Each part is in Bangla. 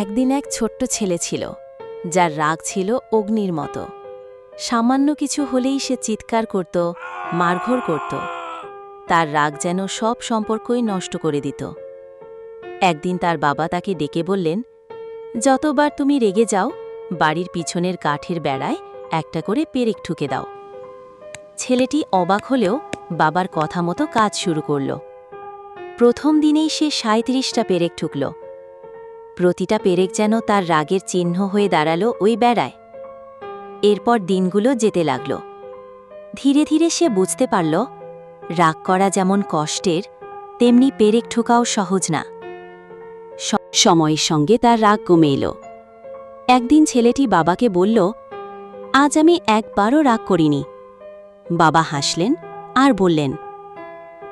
একদিন এক ছোট্ট ছেলে ছিল, যার রাগ ছিল অগ্নির মতো। সামান্য কিছু হলেই সে চিৎকার করত মারধর করত। তার রাগ যেন সব সম্পর্কই নষ্ট করে দিত। একদিন তার বাবা তাকে ডেকে বললেন, যতবার তুমি রেগে যাও, বাড়ির পিছনের কাঠের বেড়ায় একটা করে পেরেক ঠুকে দাও। ছেলেটি অবাক হলেও বাবার কথা মতো কাজ শুরু করল। প্রথম দিনেই সে সাঁত্রিশটা পেরেক ঠুকল। প্রতিটা পেরেক যেন তার রাগের চিহ্ন হয়ে দাঁড়াল ওই বেড়ায়। এরপর দিনগুলো যেতে লাগল। ধীরে ধীরে সে বুঝতে পারল, রাগ করা যেমন কষ্টের, তেমনি পেরেক ঠোকাও সহজ না। সময়ের সঙ্গে তার রাগ কমে এলো। একদিন ছেলেটি বাবাকে বলল, আজ আমি একবারও রাগ করিনি। বাবা হাসলেন আর বললেন,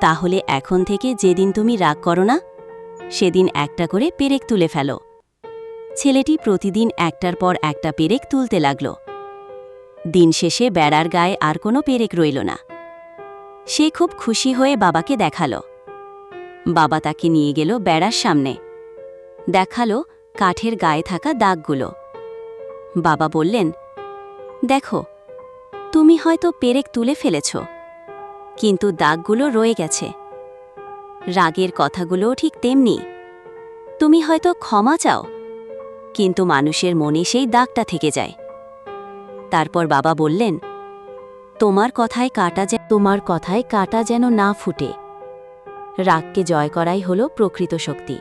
তাহলে এখন থেকে যেদিন তুমি রাগ করো না সেদিন একটা করে পেরেক তুলে ফেলো। ছেলেটি প্রতিদিন একটার পর একটা পেরেক তুলতে লাগল। দিন শেষে বেড়ার গায়ে আর কোনো পেরেক রইল না। সে খুব খুশি হয়ে বাবাকে দেখাল। বাবা তাকে নিয়ে গেল বেড়ার সামনে। দেখাল কাঠের গায়ে থাকা দাগগুলো। বাবা বললেন, দেখো, তুমি হয়তো পেরেক তুলে ফেলেছ, কিন্তু দাগগুলো রয়ে গেছে। রাগের কথাগুলোও ঠিক তেমনি। তুমি হয়তো ক্ষমা চাও, কিন্তু মানুষের মনে সেই দাগটা থেকে যায়। তারপর বাবা বললেন, তোমার কথায় কাটা যে, তোমার কথায় কাটা যেন না ফুটে। রাগকে জয় করাই হলো প্রকৃত শক্তি।